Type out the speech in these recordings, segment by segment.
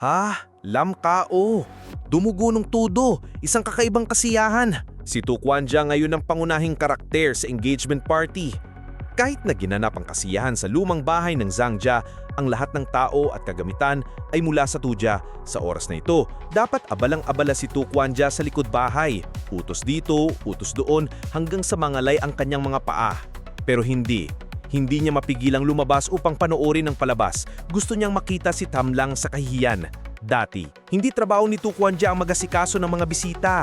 Ha? Lamkao. Dumugo ng tudo. Isang kakaibang kasiyahan. Si Tu Kuanja ngayon ang pangunahing karakter sa engagement party. Kahit na ginanap ang kasiyahan sa lumang bahay ng Zhangja, ang lahat ng tao at kagamitan ay mula sa Tuja. Sa oras na ito, dapat abalang-abala si Tu Kuanja sa likod bahay. Utos dito, utos doon, hanggang sa mangalay ang kanyang mga paa. Pero hindi. Hindi niya mapigilang lumabas upang panoorin ang palabas. Gusto niyang makita si Tamlang sa kahihiyan. Dati, hindi trabaho ni Tu Kuanja ang magasikaso ng mga bisita.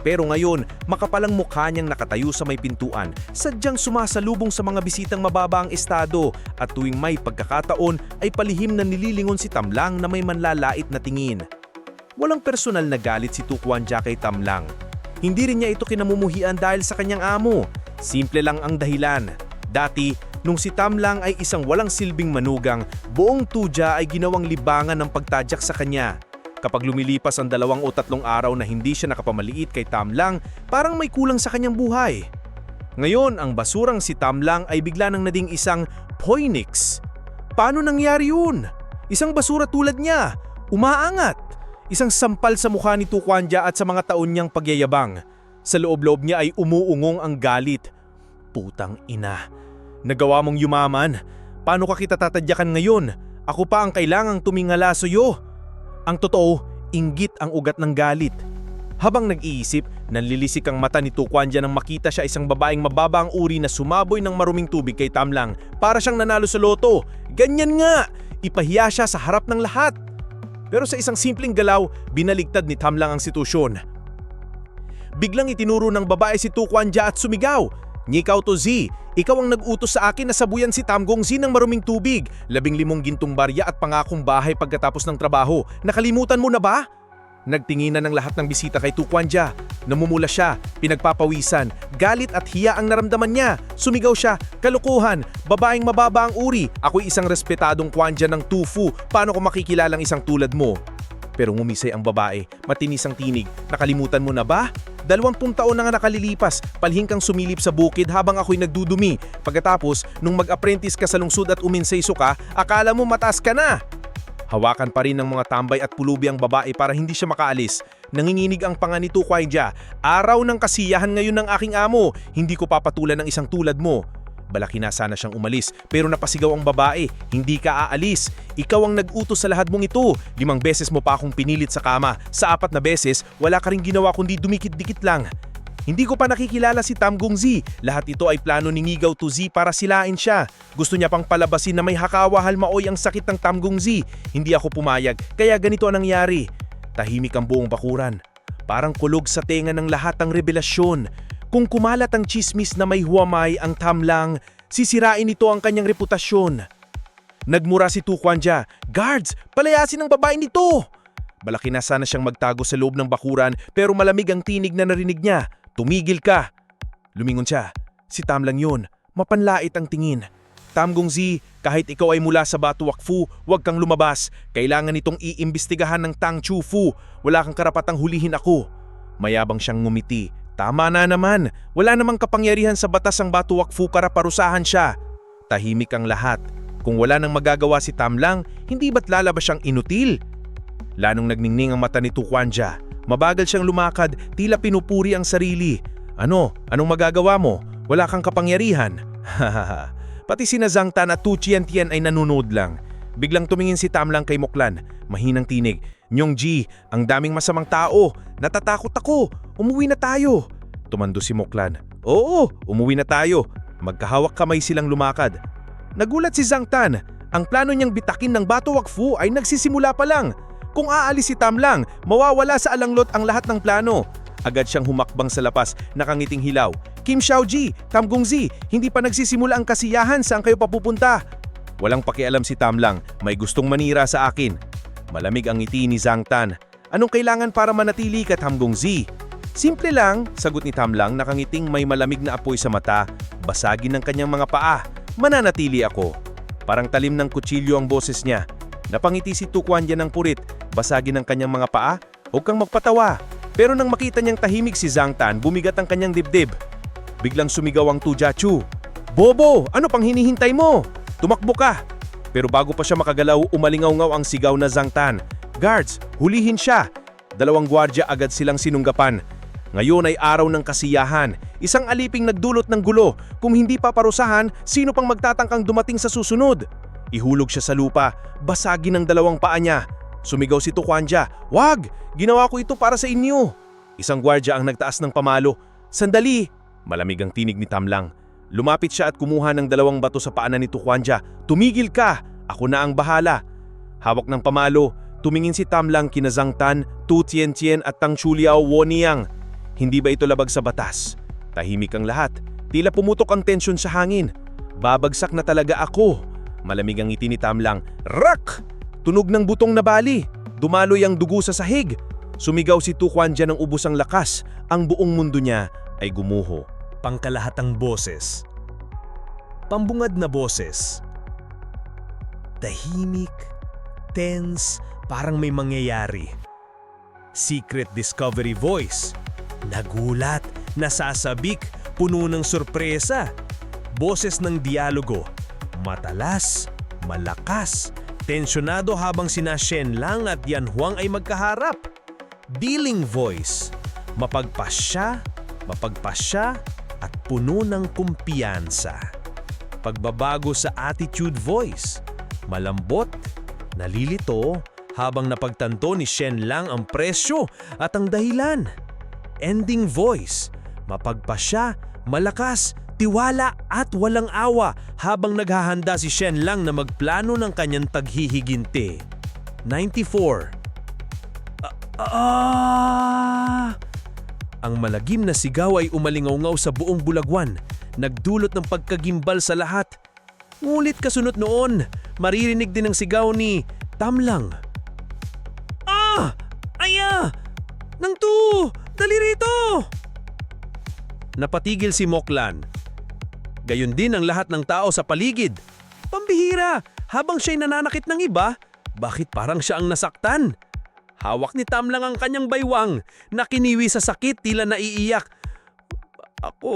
Pero ngayon, makapalang mukha niyang nakatayo sa may pintuan, sadyang sumasalubong sa mga bisitang mababa ang estado at tuwing may pagkakataon ay palihim na nililingon si Tamlang na may manlalait na tingin. Walang personal na galit si Tu Kuanja kay Tamlang. Hindi rin niya ito kinamumuhian dahil sa kanyang amo. Simple lang ang dahilan. Dati, nung si Tamlang ay isang walang silbing manugang, buong Tuja ay ginawang libangan ng pagtadyak sa kanya. Kapag lumilipas ang dalawang o tatlong araw na hindi siya nakapamaliit kay Tamlang, parang may kulang sa kanyang buhay. Ngayon, ang basurang si Tamlang ay bigla nang nading isang Poinix. Paano nangyari yun? Isang basura tulad niya, umaangat. Isang sampal sa mukha ni Tukwanja at sa mga taon niyang pagyayabang. Sa loob-loob niya ay umuungong ang galit. Putang ina. Nagawa mong yumaman. Paano ka kita tatadyakan ngayon? Ako pa ang kailangang tumingala sa'yo. Ang totoo, inggit ang ugat ng galit. Habang nag-iisip, nanlilisik ang mata ni Tukwanja nang makita siya isang babaeng mababa ang uri na sumaboy ng maruming tubig kay Tamlang para siyang nanalo sa loto. Ganyan nga! Ipahiya siya sa harap ng lahat. Pero sa isang simpleng galaw, binaligtad ni Tamlang ang sitwasyon. Biglang itinuro ng babae si Tukwanja at sumigaw. Nyikaw to Z, ikaw ang nag-utos sa akin na sabuyan si Tamgong Z ng maruming tubig, labing limong gintong barya at pangakong bahay pagkatapos ng trabaho. Nakalimutan mo na ba? Nagtinginan ng lahat ng bisita kay Tukwanja. Namumula siya, pinagpapawisan, galit at hiya ang naramdaman niya. Sumigaw siya, kalukuhan, babaeng mababa ang uri. Ako'y isang respetadong kwanja ng tufu. Paano ko makikilalang isang tulad mo? Pero ngumisay ang babae, matinis ang tinig. Nakalimutan mo na ba? Dalawampung taon na nga nakalilipas, palihing kang sumilip sa bukid habang ako'y nagdudumi. Pagkatapos, nung mag-apprentice ka sa lungsod at uminsayso ka, akala mo mataas ka na. Hawakan pa rin ng mga tambay at pulubi ang babae para hindi siya makaalis. Nanginginig ang panga ni Tukwaya. Araw ng kasiyahan ngayon ng aking amo. Hindi ko papatulan ng isang tulad mo. Balaki na sana siyang umalis pero napasigaw ang babae. Hindi ka aalis. Ikaw ang nag-utos sa lahat mong ito. Limang beses mo pa akong pinilit sa kama. Sa apat na beses, wala ka rin ginawa kundi dumikit-dikit lang. Hindi ko pa nakikilala si Tamgong Z. Lahat ito ay plano ni Ngigaw to Z para silain siya. Gusto niya pang palabasin na may hakawa halmaoy ang sakit ng Tamgong Z. Hindi ako pumayag, kaya ganito ang nangyari. Tahimik ang buong bakuran. Parang kulog sa tenga ng lahat ang revelasyon. Kung kumalat ang chismis na may huwamay ang tamlang, sisirain ito ang kanyang reputasyon. Nagmura si Tukwanja, Guards, palayasin ang babae nito! Balaki na sana siyang magtago sa loob ng bakuran pero malamig ang tinig na narinig niya. Tumigil ka! Lumingon siya. Si Tam lang yun. Mapanlait ang tingin. Tamgong Z, kahit ikaw ay mula sa Batu Wakfu, huwag kang lumabas. Kailangan itong iimbestigahan ng Tang Chu Fu. Wala kang karapatang hulihin ako. Mayabang siyang ngumiti. Tama na naman. Wala namang kapangyarihan sa batas ang Batu Wakfu para parusahan siya. Tahimik ang lahat. Kung wala nang magagawa si Tam lang, hindi ba't lalabas siyang inutil? Lanong nagningning ang mata ni Tukwanja. Mabagal siyang lumakad, tila pinupuri ang sarili. Ano? Anong magagawa mo? Wala kang kapangyarihan. Hahaha. Pati sina Zhang Tan at Tu Tien ay nanonood lang. Biglang tumingin si Tam lang kay Moklan. Mahinang tinig. Nyong Ji, ang daming masamang tao. Natatakot ako. Umuwi na tayo. Tumando si Moklan. Oo, umuwi na tayo. Magkahawak kamay silang lumakad. Nagulat si Zhang Tan. Ang plano niyang bitakin ng Bato Wakfu ay nagsisimula pa lang. Kung aalis si Tam lang, mawawala sa alanglot ang lahat ng plano. Agad siyang humakbang sa lapas, nakangiting hilaw. Kim Xiaoji, Tam Gongzi, hindi pa nagsisimula ang kasiyahan saan kayo papupunta. Walang pakialam si Tam lang, may gustong manira sa akin. Malamig ang ngiti ni Zhang Tan. Anong kailangan para manatili ka Tam Gongzi? Simple lang, sagot ni Tam lang nakangiting may malamig na apoy sa mata, basagin ng kanyang mga paa. Mananatili ako. Parang talim ng kutsilyo ang boses niya. Napangiti si Tukwanja ng purit, basagin ng kanyang mga paa. Huwag kang magpatawa. Pero nang makita niyang tahimik si Zhang Tan, bumigat ang kanyang dibdib. Biglang sumigaw ang Tujachu. Bobo, ano pang hinihintay mo? Tumakbo ka! Pero bago pa siya makagalaw, umalingaw-ngaw ang sigaw na Zhang Tan. Guards, hulihin siya! Dalawang gwardya agad silang sinunggapan. Ngayon ay araw ng kasiyahan. Isang aliping nagdulot ng gulo. Kung hindi paparusahan, sino pang magtatangkang dumating sa susunod? Ihulog siya sa lupa, basagin ang dalawang paa niya. Sumigaw si Tukwanja, Wag! Ginawa ko ito para sa inyo! Isang gwardya ang nagtaas ng pamalo. Sandali! Malamig ang tinig ni Tamlang. Lumapit siya at kumuha ng dalawang bato sa paanan ni Tukwanja. Tumigil ka! Ako na ang bahala! Hawak ng pamalo, tumingin si Tamlang kina Zhang Tan, Tu Tiantian at Tang Chuliao Woniang. Hindi ba ito labag sa batas? Tahimik ang lahat. Tila pumutok ang tensyon sa hangin. Babagsak na talaga ako. Malamig ang ngiti ni Tamlang. Rak! Tunog ng butong na bali. Dumaloy ang dugo sa sahig. Sumigaw si Tu Huanjia ng ubos ang lakas. Ang buong mundo niya ay gumuho. Pangkalahatang boses. Pambungad na boses. Tahimik, tense, parang may mangyayari. Secret discovery voice. Nagulat, nasasabik, puno ng sorpresa. Boses ng dialogo. Matalas, malakas, tensyonado habang sina Shen Lang at Yan Huang ay magkaharap. Dealing voice. Mapagpasya, mapagpasya, at puno ng kumpiyansa. Pagbabago sa attitude voice. Malambot, nalilito, habang napagtanto ni Shen Lang ang presyo at ang dahilan. Ending voice. Mapagpasya, malakas, tiwala at walang awa habang naghahanda si Shen Lang na magplano ng kanyang taghihiginti. 94. Ah! Ang malagim na sigaw ay umalingaw sa buong bulagwan, nagdulot ng pagkagimbal sa lahat. Ngulit kasunod noon, maririnig din ang sigaw ni Tamlang. Ah! Aya! Nang tu! Dali rito! Napatigil si Moklan. Gayon din ang lahat ng tao sa paligid. Pambihira! Habang siya'y nananakit ng iba, bakit parang siya ang nasaktan? Hawak ni Tam lang ang kanyang baywang, nakiniwi sa sakit tila naiiyak. Ako,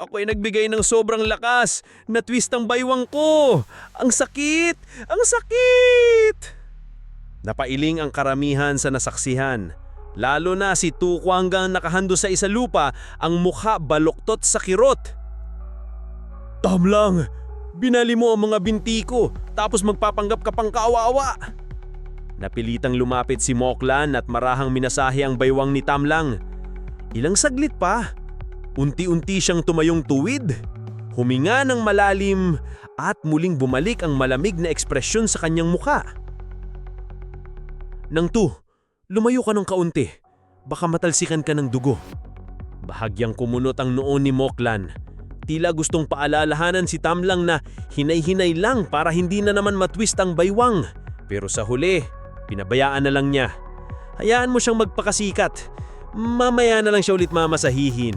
ako ay nagbigay ng sobrang lakas, natwist ang baywang ko. Ang sakit! Ang sakit! Napailing ang karamihan sa nasaksihan. Lalo na si Tuko hanggang nakahando sa isa lupa, ang mukha baluktot sa kirot. Tam lang, binali mo ang mga binti ko, tapos magpapanggap ka pang kaawa-awa. Napilitang lumapit si Moklan at marahang minasahe ang baywang ni Tamlang. Ilang saglit pa, unti-unti siyang tumayong tuwid. Huminga ng malalim at muling bumalik ang malamig na ekspresyon sa kanyang muka. Nang tu, lumayo ka ng kaunti. Baka matalsikan ka ng dugo. Bahagyang kumunot ang noon ni Moklan. Tila gustong paalalahanan si Tamlang na hinay-hinay lang para hindi na naman matwist ang baywang. Pero sa huli, Pinabayaan na lang niya. Hayaan mo siyang magpakasikat. Mamaya na lang siya ulit mamasahihin.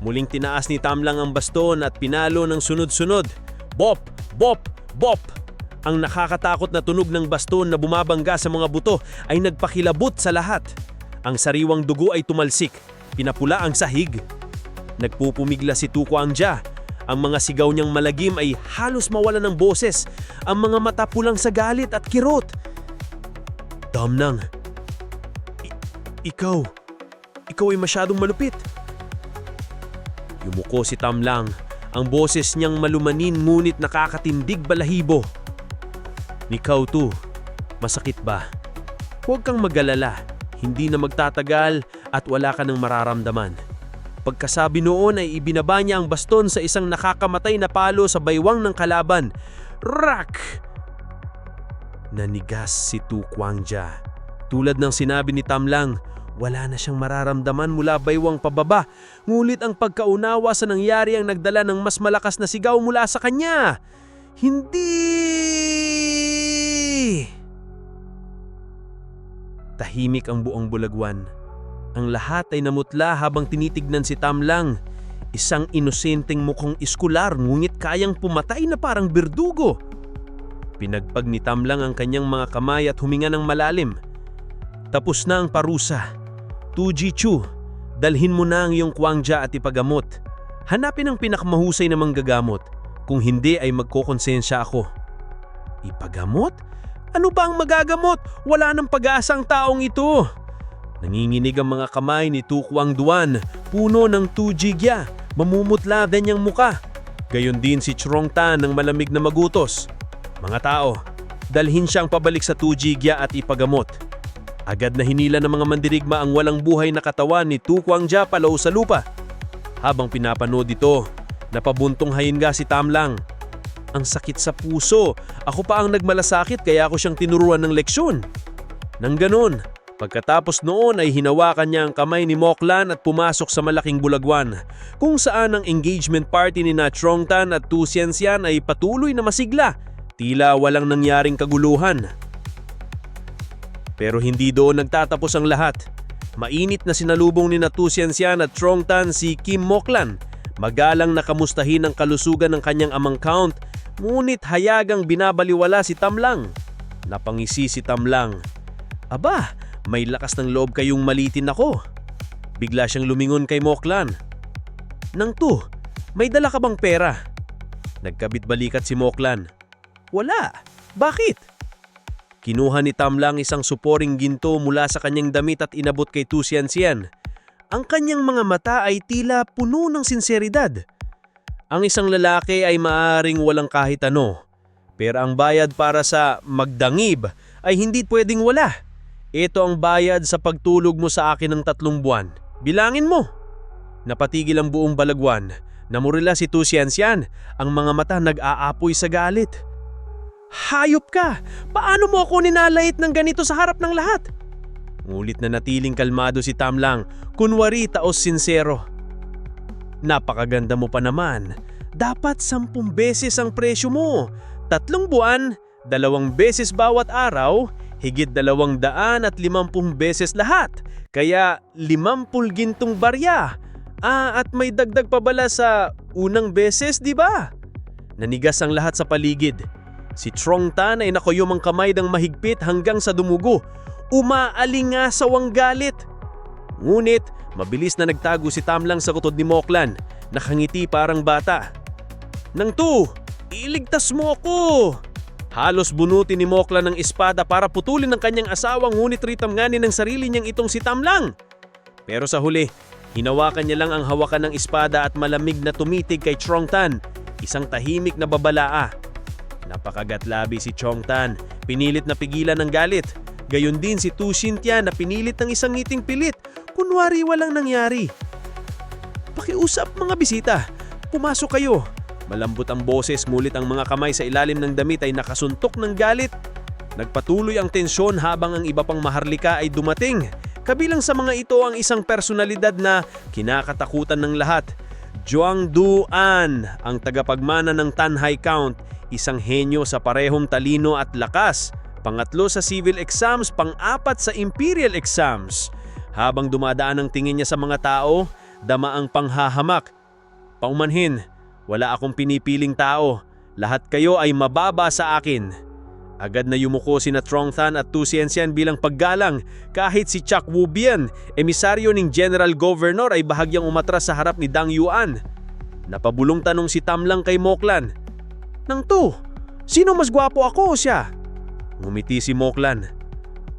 Muling tinaas ni Tamlang ang baston at pinalo ng sunod-sunod. Bop! Bop! Bop! Ang nakakatakot na tunog ng baston na bumabangga sa mga buto ay nagpakilabot sa lahat. Ang sariwang dugo ay tumalsik. Pinapula ang sahig. Nagpupumigla si Tuko Angja. Ang mga sigaw niyang malagim ay halos mawala ng boses. Ang mga mata pulang sa galit at kirot. Damnang. I- ikaw. Ikaw ay masyadong malupit. Yumuko si Tamlang. Ang boses niyang malumanin ngunit nakakatindig balahibo. Nikaw tu, masakit ba? Huwag kang magalala. Hindi na magtatagal at wala ka nang mararamdaman. Pagkasabi noon ay ibinaba niya ang baston sa isang nakakamatay na palo sa baywang ng kalaban. Rak! Nanigas si Tu Kwangja. Tulad ng sinabi ni Tamlang, wala na siyang mararamdaman mula baywang pababa, ngulit ang pagkaunawa sa nangyari ang nagdala ng mas malakas na sigaw mula sa kanya. Hindi! Tahimik ang buong bulagwan. Ang lahat ay namutla habang tinitignan si Tamlang. Isang inosenteng mukhang iskular ngunit kayang pumatay na parang berdugo. Pinagpag Tamlang ang kanyang mga kamay at huminga ng malalim. Tapos na ang parusa. Tuji Chu, dalhin mo na ang iyong kwangja at ipagamot. Hanapin ang pinakamahusay na manggagamot. Kung hindi ay magkokonsensya ako. Ipagamot? Ano ba ang magagamot? Wala nang pag-asa ang taong ito. Nanginginig ang mga kamay ni Tu Quang Duan, puno ng tujigya, mamumutla din niyang muka. Gayon din si Trong Tan ng malamig na magutos. Mga tao, dalhin siyang pabalik sa tujigya at ipagamot. Agad na hinila ng mga mandirigma ang walang buhay na katawan ni Tu Quangjia palaw sa lupa. Habang pinapanood ito, napabuntong hayin si Tamlang. Ang sakit sa puso. Ako pa ang nagmalasakit kaya ako siyang tinuruan ng leksyon. Nang ganon, pagkatapos noon ay hinawakan niya ang kamay ni Moklan at pumasok sa malaking bulagwan, kung saan ang engagement party ni na Trongtan at Tu Xianxian ay patuloy na masigla, tila walang nangyaring kaguluhan. Pero hindi doon nagtatapos ang lahat. Mainit na sinalubong ni Tu Xianxian at Trongtan si Kim Moklan. Magalang na kamustahin ang kalusugan ng kanyang amang count, ngunit hayagang binabaliwala si Tamlang. Napangisi si Tamlang. Aba, may lakas ng loob kayong malitin ako. Bigla siyang lumingon kay Moklan. Nang tu, may dala ka bang pera? Nagkabit balikat si Moklan. Wala. Bakit? Kinuha ni Tamlang isang suporing ginto mula sa kanyang damit at inabot kay Tu Xianxian. Ang kanyang mga mata ay tila puno ng sinseridad. Ang isang lalaki ay maaaring walang kahit ano. Pero ang bayad para sa magdangib ay hindi pwedeng wala. Ito ang bayad sa pagtulog mo sa akin ng tatlong buwan. Bilangin mo. Napatigil ang buong balagwan. Namurila si Tu Xianxian. Ang mga mata nag-aapoy sa galit. Hayop ka! Paano mo ako ninalait ng ganito sa harap ng lahat? Ngulit na natiling kalmado si Tamlang, kunwari taos sinsero. Napakaganda mo pa naman. Dapat sampung beses ang presyo mo. Tatlong buwan, dalawang beses bawat araw, higit dalawang daan at limampung beses lahat. Kaya limampul gintong barya. Ah, at may dagdag pa bala sa unang beses, di ba? Nanigas ang lahat sa paligid. Si Trong Tan ay nakuyom ang kamay ng mahigpit hanggang sa dumugo. Umaalingasaw ang galit. Ngunit, mabilis na nagtago si Tamlang sa kutod ni Moklan. Nakangiti parang bata. Nang tu, iligtas mo ako! Halos bunuti ni Moklan ng espada para putulin ng kanyang asawang ngunit ritamnganin ng sarili niyang itong si Tamlang. Pero sa huli, hinawakan niya lang ang hawakan ng espada at malamig na tumitig kay Trong Tan, isang tahimik na babalaa. Napakagatlabi si Chong Tan, pinilit na pigilan ng galit. Gayon din si Tu Xintia na pinilit ng isang ngiting pilit, kunwari walang nangyari. Pakiusap mga bisita, pumasok kayo. Malambot ang boses ngulit ang mga kamay sa ilalim ng damit ay nakasuntok ng galit. Nagpatuloy ang tensyon habang ang iba pang maharlika ay dumating. Kabilang sa mga ito ang isang personalidad na kinakatakutan ng lahat. Zhuang Duan, ang tagapagmana ng Tanhai Count, isang henyo sa parehong talino at lakas. Pangatlo sa civil exams, pang-apat sa imperial exams. Habang dumadaan ang tingin niya sa mga tao, dama ang panghahamak. Paumanhin, wala akong pinipiling tao. Lahat kayo ay mababa sa akin. Agad na yumuko si na Trongthan at Tu Xianxian bilang paggalang kahit si Chak Wubian, emisaryo ng General Governor ay bahagyang umatras sa harap ni Dang Yuan. Napabulong tanong si Tamlang kay Moklan. Nang tu, sino mas gwapo ako o siya? Ngumiti si Moklan.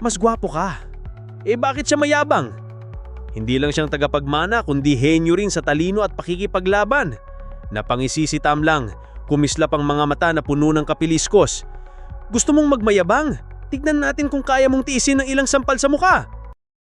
Mas gwapo ka. Eh bakit siya mayabang? Hindi lang siyang tagapagmana kundi henyo rin sa talino at pakikipaglaban. Napangisi si Tamlang, kumislap ang mga mata na puno ng kapiliskos. Gusto mong magmayabang? Tignan natin kung kaya mong tiisin ng ilang sampal sa muka.